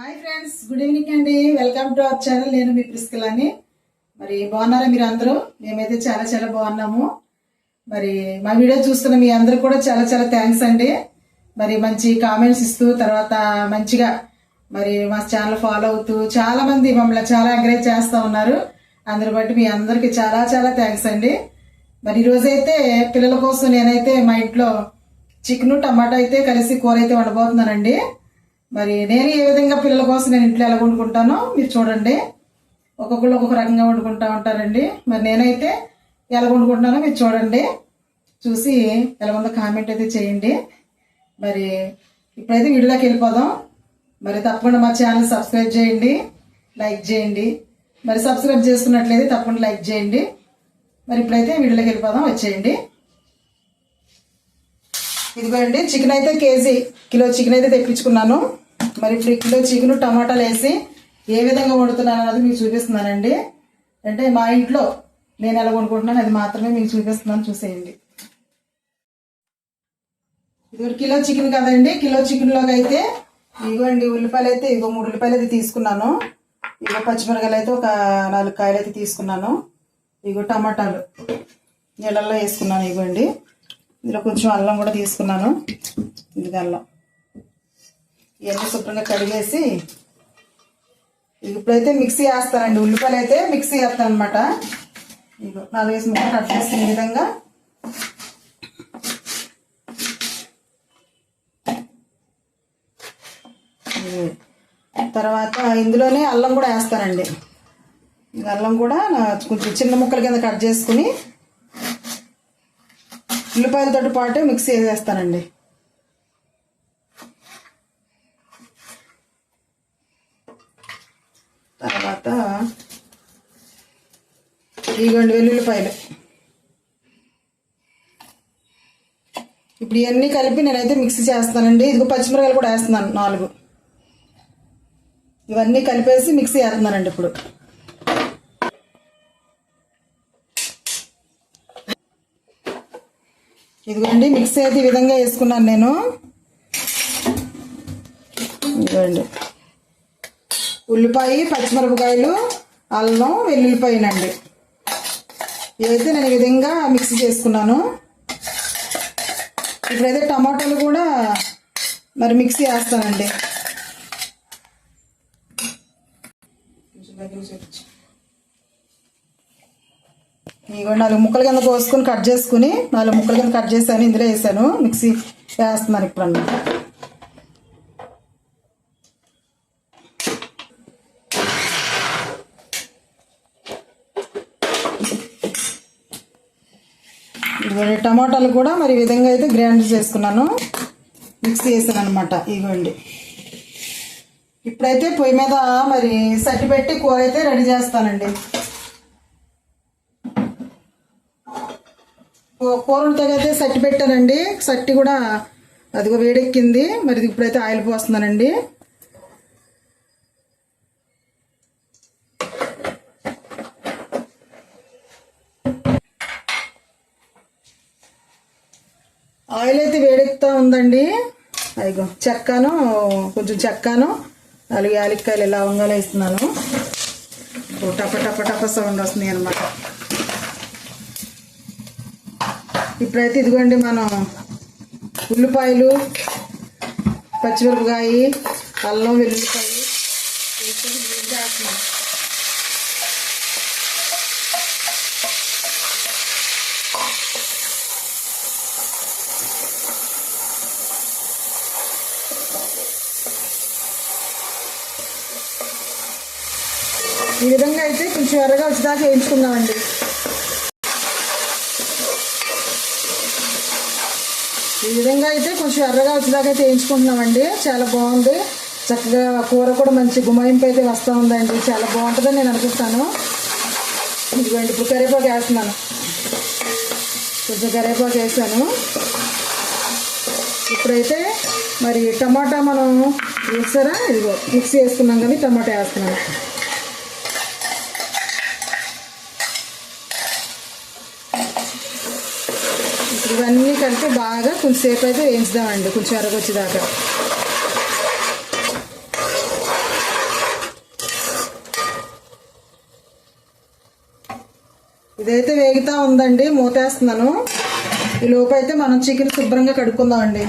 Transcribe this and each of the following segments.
Hi friends good evening అండి. Welcome to our channel. నేను మీ ప్రిస్కిల్ మరి బాగున్నారా మీరు అందరూ? మేమైతే చాలా చాలా బాగున్నాము. మరి మా వీడియో చూస్తున్న మీ అందరూ కూడా చాలా చాలా థ్యాంక్స్ అండి. మరి మంచి కామెంట్స్ ఇస్తూ తర్వాత మంచిగా మరి మా ఛానల్ ఫాలో అవుతూ చాలా మంది మమ్మల్ని చాలా ఎంకరేజ్ చేస్తూ ఉన్నారు. అందరి బట్టి మీ అందరికి చాలా చాలా థ్యాంక్స్ అండి. మరి ఈరోజైతే పిల్లల కోసం నేనైతే మా ఇంట్లో చికెన్ టమాటా అయితే కలిసి కూర అయితే వండబోతున్నానండి. మరి నేను ఏ విధంగా పిల్లల కోసం నేను ఇంట్లో ఎలా వండుకుంటానో మీరు చూడండి. ఒక్కొక్కళ్ళు ఒక్కొక్క రకంగా వండుకుంటా ఉంటారండి. మరి నేనైతే ఎలా వండుకుంటున్నానో మీరు చూడండి. చూసి ఎలా ఉందో కామెంట్ అయితే చేయండి. మరి ఇప్పుడైతే వీడియోలోకి వెళ్ళిపోదాం. మరి తప్పకుండా మా ఛానల్ సబ్స్క్రైబ్ చేయండి. లైక్ చేయండి. మరి సబ్స్క్రైబ్ చేసుకున్నట్లయితే తప్పకుండా లైక్ చేయండి. మరి ఇప్పుడైతే వీడియోలోకి వెళ్ళిపోదాం. వచ్చేయండి. ఇదిగోండి చికెన్ అయితే కేజీ. కిలో చికెన్ అయితే తెప్పించుకున్నాను. మరి ఇప్పుడు కిలో చికెన్ టమాటాలు వేసి ఏ విధంగా వండుతున్నాను అన్నది మీకు చూపిస్తున్నానండి. అంటే మా ఇంట్లో నేను ఎలా వండుకుంటున్నాను అది మాత్రమే మీకు చూపిస్తున్నాను చూసేయండి. ఇది కిలో చికెన్ కదండి కిలో చికెన్లోకి అయితే ఇదిగోండి ఉల్లిపాయలు అయితే ఇదిగో మూడు ఉల్లిపాయలు అయితే తీసుకున్నాను. ఇదిగో పచ్చిమిరకాయలు అయితే ఒక నాలుగు కాయలు అయితే తీసుకున్నాను. ఇదిగో టమాటాలు నీళ్ళల్లో వేసుకున్నాను ఇదిగోండి. ఇందులో కొంచెం అల్లం కూడా తీసుకున్నాను. ఇది అల్లం. ఇవన్నీ శుభ్రంగా కడిగేసి ఇప్పుడైతే మిక్సీ వేస్తానండి. ఉల్లిపాయలు అయితే మిక్సీ వేస్తాను అనమాట ఇగో నాలుగేసి ముక్కలు కట్ చేసిన విధంగా. తర్వాత ఇందులోనే అల్లం కూడా వేస్తానండి. అల్లం కూడా కొంచెం చిన్న ముక్కల కింద కట్ చేసుకుని ఉల్లిపాయలతో పాటే మిక్సీ చేసేస్తానండి. తర్వాత ఇదిగోండి వెల్లుల్లిపాయలు. ఇప్పుడు ఇవన్నీ కలిపి నేనైతే మిక్సీ చేస్తానండి. ఇదిగో పచ్చిమిరకాయలు కూడా వేస్తున్నాను నాలుగు. ఇవన్నీ కలిపేసి మిక్సీ వేస్తున్నానండి ఇప్పుడు. ఇదిగోండి మిక్సీ అయితే ఈ విధంగా వేసుకున్నాను నేను. ఇదిగోండి. ఉల్లిపాయ పచ్చిమిరపకాయలు అల్లం వెల్లుల్లిపాయనండి ఇదైతే నేను ఈ విధంగా మిక్సీ చేసుకున్నాను. ఇప్పుడైతే టమాటాలు కూడా మరి మిక్సీ వేస్తానండి కొంచెం దగ్గర ఇగో నాలుగు ముక్కల కింద కోసుకొని కట్ చేసుకుని నాలుగు ముక్కల కింద కట్ చేశాను ఇందులో వేసాను. మిక్సీ వేస్తున్నాను ఇప్పుడు అన్నమాట ఇదిగోండి టమాటాలు కూడా మరి ఈ విధంగా అయితే గ్రైండ్ చేసుకున్నాను. మిక్సీ వేసాను అనమాట ఇదిగోండి ఇప్పుడైతే పొయ్యి మీద మరి సట్టి పెట్టి కూర అయితే రెడీ చేస్తానండి. కూరను కూర సట్టి పెట్టానండి. సట్టి కూడా అదిగో వేడెక్కింది. మరి ఇది ఇప్పుడైతే ఆయిల్ పోస్తున్నానండి. ఆయిల్ అయితే వేడెక్కుతా ఉందండి. అదిగో చెక్కను కొంచెం చెక్కను. నాలుగు యాలక్కాయలు లవంగాలు వేస్తున్నాను టప టప టప సౌండ్ వస్తుంది అనమాట ఇప్పుడైతే ఇదిగోండి మనం ఉల్లిపాయలు పచ్చిమిరపకాయ అల్లం వెల్లుల్లిపాయ వేసుకొని నీళ్ళు వేస్తున్నాం ఈ విధంగా అయితే కొంచెం ఎర్రగా వచ్చేదాకా వేయించుకుందామండి. ఈ విధంగా అయితే కొంచెం ఎర్రగా వచ్చేదాకా అయితే వేయించుకుంటున్నామండి. చాలా బాగుంది. చక్కగా కూర కూడా మంచి గుమాయింపు అయితే వస్తూ ఉందండి. చాలా బాగుంటుందని నేను అనిపిస్తాను ఇదిగోండి ఇప్పుడు కరివేపాకు వేస్తున్నాను. కొంచెం కరివేపాకు వేసాను. ఇప్పుడైతే మరి టమాటా మనం వేస్తారా ఇదిగో మిక్సీ వేసుకున్నాం కానీ టమాటా వేస్తున్నాను. ఇవన్నీ కలిపి బాగా కొంచెంసేపు అయితే వేయించుదామండి కొంచెం అరగొచ్చేదాకా. ఇదైతే వేగుతా ఉందండి మూతేస్తున్నాను. ఈ లోపు అయితే మనం చికెన్ శుభ్రంగా కడుక్కుందామండి.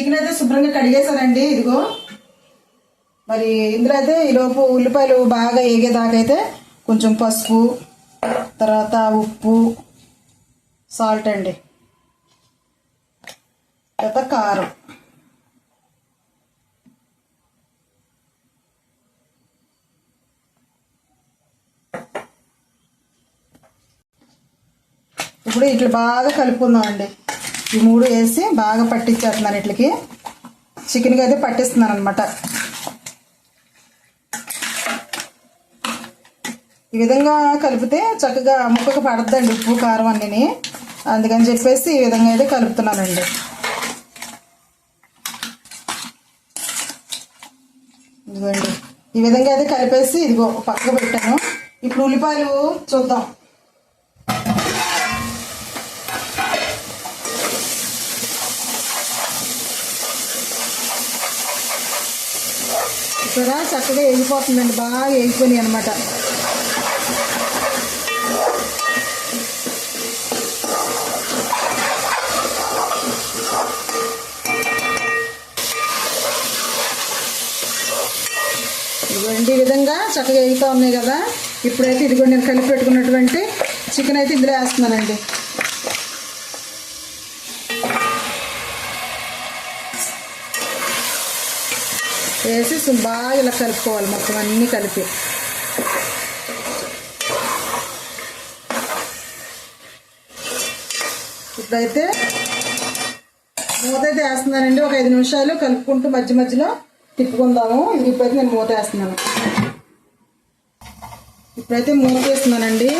చికెన్ అయితే శుభ్రంగా కడిగేశానండి ఇదిగో. మరి ఇందులో అయితే ఈలోపు ఉల్లిపాయలు బాగా ఏగేదాకైతే కొంచెం పసుపు తర్వాత ఉప్పు సాల్ట్ అండి. తర్వాత కారం. ఇప్పుడు ఇట్లా బాగా కలుపుకుందామండి. ఈ మూడు వేసి బాగా పట్టించేస్తున్నాను ఇట్లకి. చికెన్కి అయితే పట్టిస్తున్నాను అనమాట ఈ విధంగా కలిపితే చక్కగా ముక్కకు పడద్దండి ఉప్పు కారం అన్నీ అందుకని చెప్పేసి ఈ విధంగా అయితే కలుపుతున్నానండి. ఇదిగోండి. ఈ విధంగా అయితే కలిపేసి ఇదిగో పక్కకు పెట్టాను. ఇప్పుడు ఉల్లిపాయలు చూద్దాం. ఇక్కడ చక్కగా వేగిపోతుందండి బాగా వేగిపోయినాయి అనమాట ఇదిగోండి ఈ విధంగా చక్కగా వేగుతూ ఉన్నాయి కదా. ఇప్పుడైతే ఇదిగో నేను కలిపి పెట్టుకున్నటువంటి చికెన్ అయితే ఇందులో వేస్తున్నానండి. వేసి బాగా ఇలా కలుపుకోవాలి మొత్తం అన్నీ కలిపి. ఇప్పుడైతే మూత అయితే వేస్తున్నానండి. ఒక ఐదు నిమిషాలు కలుపుకుంటూ మధ్య మధ్యలో తిప్పుకుందాము. ఇది ఇప్పుడైతే నేను మూత వేస్తున్నాను. ఇప్పుడైతే మూత వేస్తున్నానండి.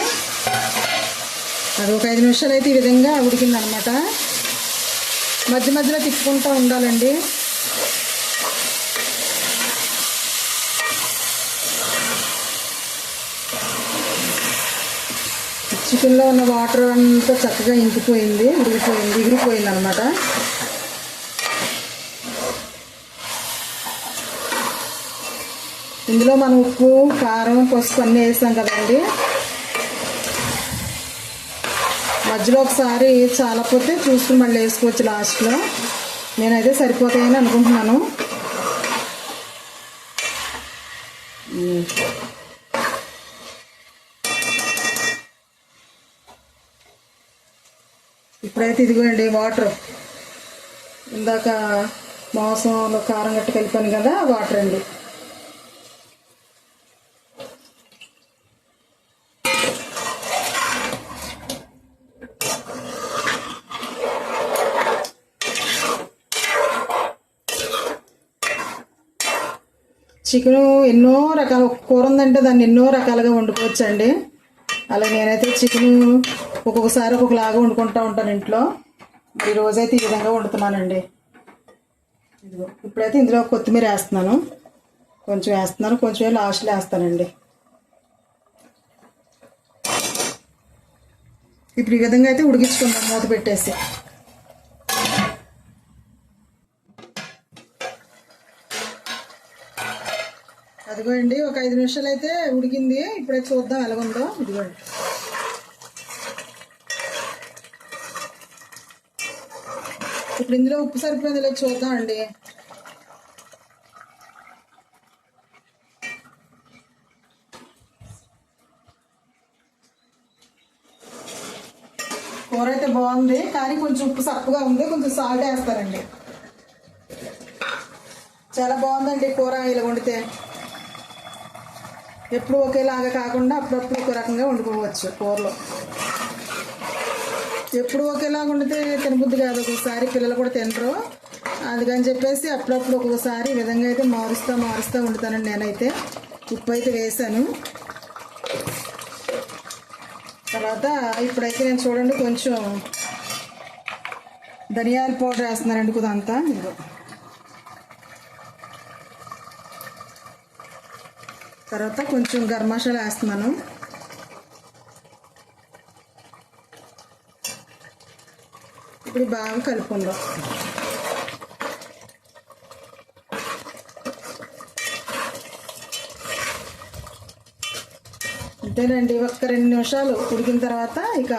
అది ఒక ఐదు నిమిషాలు అయితే ఈ విధంగా ఉడికిందనమాట. మధ్య మధ్యలో తిప్పుకుంటూ ఉండాలండి. చికెన్లో ఉన్న వాటర్ అంతా చక్కగా ఇంకిపోయింది ఉడికిపోయింది ఎగిరిపోయింది అనమాట ఇందులో మనం ఉప్పు కారం పసుపు అన్నీ వేసాం కదండి. మధ్యలో ఒకసారి చాలపోతే చూసుకుని మళ్ళీ వేసుకోవచ్చు లాస్ట్లో. నేనైతే సరిపోతాయని అనుకుంటున్నాను. ఇప్పుడైతే ఇదిగోండి వాటర్ ఇందాక మాంసంలో కారం గట్టి కలిపాను కదా వాటర్ అండి. చికెన్ ఎన్నో రకాల కూర ఉందంటే దాన్ని ఎన్నో రకాలుగా వండుకోవచ్చండి. అలా నేనైతే చికెన్ ఒక్కొక్కసారి ఒక్కొక్కలాగా వండుకుంటూ ఉంటాను ఇంట్లో. ఈ రోజైతే ఈ విధంగా వండుతున్నానండి. ఇదిగో ఇప్పుడైతే ఇందులో కొత్తిమీర వేస్తున్నాను. కొంచెం వేస్తున్నాను కొంచెం లాస్ట్లో వేస్తానండి. ఇప్పుడు ఈ విధంగా అయితే ఉడికించుకుందాం మూత పెట్టేసి. అదిగోండి ఒక ఐదు నిమిషాలు అయితే ఉడికింది. ఇప్పుడే చూద్దాం ఎలాగుందో ఇదిగోండి. ఇప్పుడు ఇందులో ఉప్పు సరిపోయింది లేదు చూద్దాం అండి. కూర అయితే బాగుంది కానీ కొంచెం ఉప్పు సప్పుగా ఉంది కొంచెం సాల్ట్ వేస్తారండి చాలా బాగుందండి కూర ఇలా వండితే. ఎప్పుడు ఒకేలాగా కాకుండా అప్పుడప్పుడు ఒక రకంగా వండుకోవచ్చు కూరలో. ఎప్పుడు ఒకేలాగా వండితే తినబుద్ధి కాదు. ఒక్కొక్కసారి పిల్లలు కూడా తినరు. అందుకని చెప్పేసి అప్పుడప్పుడు ఒక్కొక్కసారి ఈ విధంగా అయితే మారుస్తూ మారుస్తూ వండుతానండి నేనైతే. ఉప్పు అయితే వేసాను. తర్వాత ఇప్పుడైతే నేను చూడండి కొంచెం ధనియాల పౌడర్ వేస్తున్నానండి కుదంతా. ఇదిగో. తర్వాత కొంచెం గరం మసాలా వేస్తున్నాను ఇప్పుడు బాగా కలుపుకుందాం. అంతేనండి ఒక్క రెండు నిమిషాలు ఉడికిన తర్వాత ఇక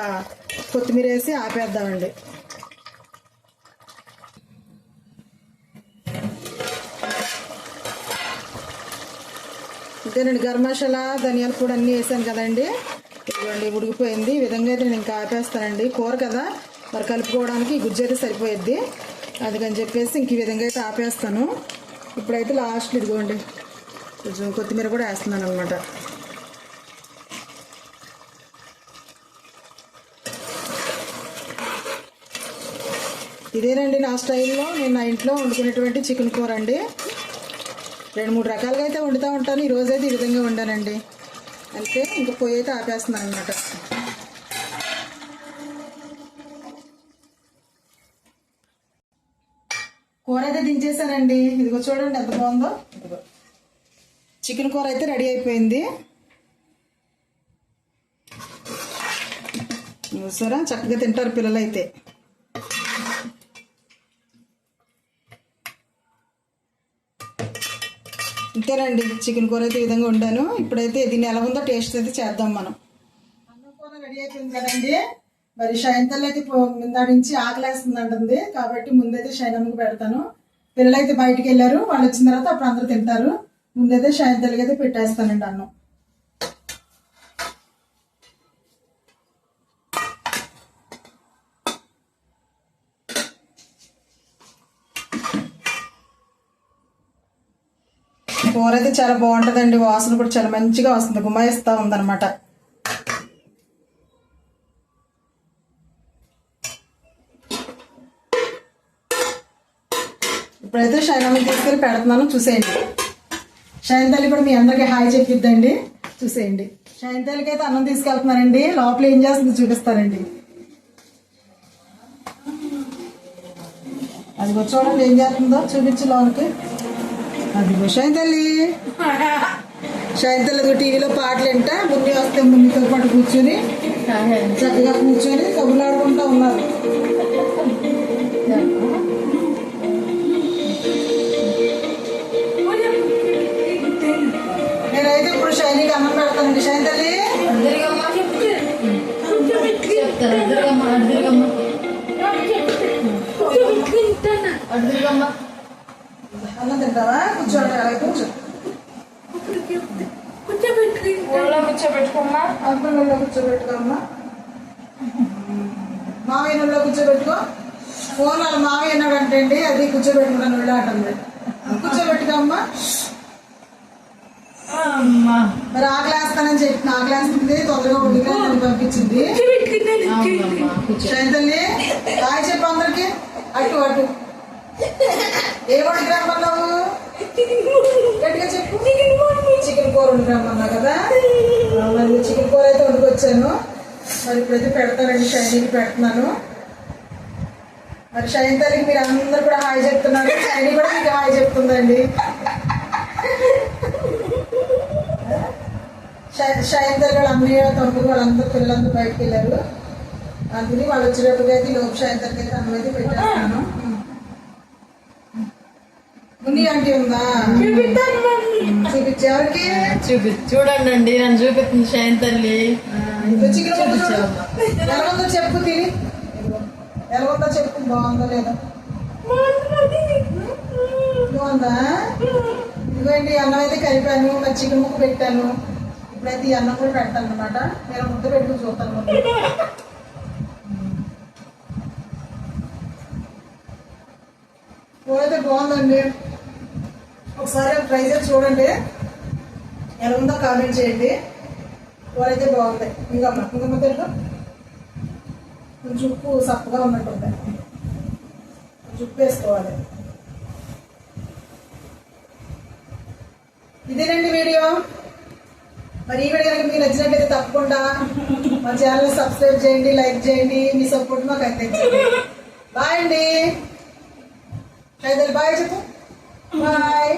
కొత్తిమీర వేసి ఆపేద్దామండి. అంతేనండి గరం మసాలా ధనియాల పొడి అన్నీ వేసాను కదండి. ఇదిగోండి ఉడికిపోయింది. ఈ విధంగా అయితే నేను ఇంకా ఆపేస్తానండి. కూర కదా మరి కలుపుకోవడానికి ఈ గుజ్జు అయితే సరిపోయిద్ది. అందుకని చెప్పేసి ఇంక ఈ విధంగా అయితే ఆపేస్తాను. ఇప్పుడైతే లాస్ట్ ఇదిగోండి కొంచెం కొత్తిమీర కూడా వేస్తున్నాను అనమాట ఇదేనండి నా స్టైల్లో నేను నా ఇంట్లో వండుకునేటువంటి చికెన్ కూర అండి. రెండు మూడు రకాలుగా అయితే వండుతూ ఉంటాను. ఈరోజు అయితే ఈ విధంగా వండానండి. అయితే ఇంకా పొయ్యి అయితే ఆపేస్తున్నాను అనమాట కూర అయితే దించేసానండి. ఇదిగో చూడండి ఎంత బాగుందో. ఇదిగో. చికెన్ కూర అయితే రెడీ అయిపోయింది. చూసారా? చక్కగా తింటారు పిల్లలు అయితే ఇంతేనండి చికెన్ కూర అయితే ఈ విధంగా వండాను. ఇప్పుడైతే దీన్ని ఎలా ఉందో టేస్ట్ అయితే చేద్దాం మనం. అన్నం కూర రెడీ అయిపోయింది కదండి. మరి షైన్తల్ అయితే ముందా నుంచి ఆకలేస్తుంది అంటుంది కాబట్టి ముందైతే షైనమ్మకి పెడతాను. పిల్లలైతే బయటికి వెళ్ళారు. వాళ్ళు వచ్చిన తర్వాత అప్పుడు అందరూ తింటారు. ముందైతే షైన్తల్కి అయితే పెట్టేస్తానండి అన్నం. కూర అయితే చాలా బాగుంటుందండి. వాసన కూడా చాలా మంచిగా వస్తుంది. గుమాయిస్తూ ఉందన్నమాట. ఇప్పుడైతే షైనమ్మకి తీసుకెళ్ళి పెడుతున్నాను. చూసేయండి. షైన్ తల్లి కూడా మీ అందరికీ హాయ్ చెప్పిద్దండి. చూసేయండి. షైన్ తల్లికి అయితే అన్నం తీసుకెళ్తున్నానండి లోపల ఏం చేస్తుంది చూపిస్తానండి. అది చూడండి ఏం చేస్తుందో. చూపించు లోనికి. అదిగో తల్లి టీవీలో పాటలు వింట. మున్ని వస్తే మున్నితో పాటు కూర్చొని చక్కగా కూర్చొని కబులాడుకుంటూ ఉన్నారు. కూర్చోబెట్టుకోమ్మా అల్పంలో కూర్చోబెట్టుకోమ్మా మామయ్య నువ్వులో కూర్చోబెట్టుకో. ఫోన్ వాళ్ళ మామయ్య అన్నాడంటే అండి అది కూర్చోబెట్టుకున్నాను అంటుంది కూర్చోబెట్టుకోమ్మా అమ్మా. మరి ఆకలేస్తానని చెప్పి ఆకలేస్తుంది తొందరగా వండుగా నన్ను పంపించింది. అవునమ్మా కూర్చో శైతల్లి హాయ్ చెప్పు అందరికి. అటు అటు. ఏమని రమ్మన్నావు గట్టిగా చెప్పు. చికెన్ కూర వండుకు రమ్మన్నా కదా? మరి చికెన్ కూర అయితే వండుకొచ్చాను. మరి ఇప్పుడైతే పెడతానండి షైనీకి పెడుతున్నాను. మరి షైన్ తల్లికి మీరు అందరు కూడా హాయ్ చెప్తున్నారు. షైనీ కూడా మీకు హాయ్ చెప్తుందండి. షైన్ తల్లి వాళ్ళ అన్నయ్య తమ్ముడు వాళ్ళందరూ పిల్లలందరూ బయటకు వెళ్ళారు. అందుకని వాళ్ళు వచ్చేటప్పుడు అయితే లోపు షైన్ తల్లికి అయితే అన్నం అయితే పెట్టేస్తాను ముని ఆంటీ ఉందా? చూపించే ఎవరికి? చూపి చూడండి అండి నన్ను చూపిస్తుంది షైన్ తల్లి. ఎలా ఉందో చెప్పు తిని. ఎలా ఉందో చెప్పు బాగుందో లేదో. బాగుందా? ఇదిగోండి అన్నం అయితే కలిపాను మరి చికెన్ ముక్క పెట్టాను. ఇప్పుడైతే ఈ అన్నం కూడా పెడతాను అనమాట నేను ముద్ద పెట్టుకుని చూస్తాను ముందు బాగుందండి. ఒకసారి ట్రై చేసి చూడండి. ఎలా ఉందో కామెంట్ చేయండి. కూర అయితే బాగుంది ఇంకమ్మ ఇంకమ్మ తెలుగు కొంచెం ఉప్పు సప్పగా ఉన్నట్టుంది. కొంచెం ఉప్పు వేసుకోవాలి. ఇదేనండి వీడియో. మరి ఈ వీడియో కనుక మీకు నచ్చినట్టయితే తప్పకుండా మా ఛానల్ సబ్స్క్రైబ్ చేయండి లైక్ చేయండి. మీ సపోర్ట్ మాకు అందించండి బాయ్ అండి. అయితే బాయ్ చెప్పు. బాయ్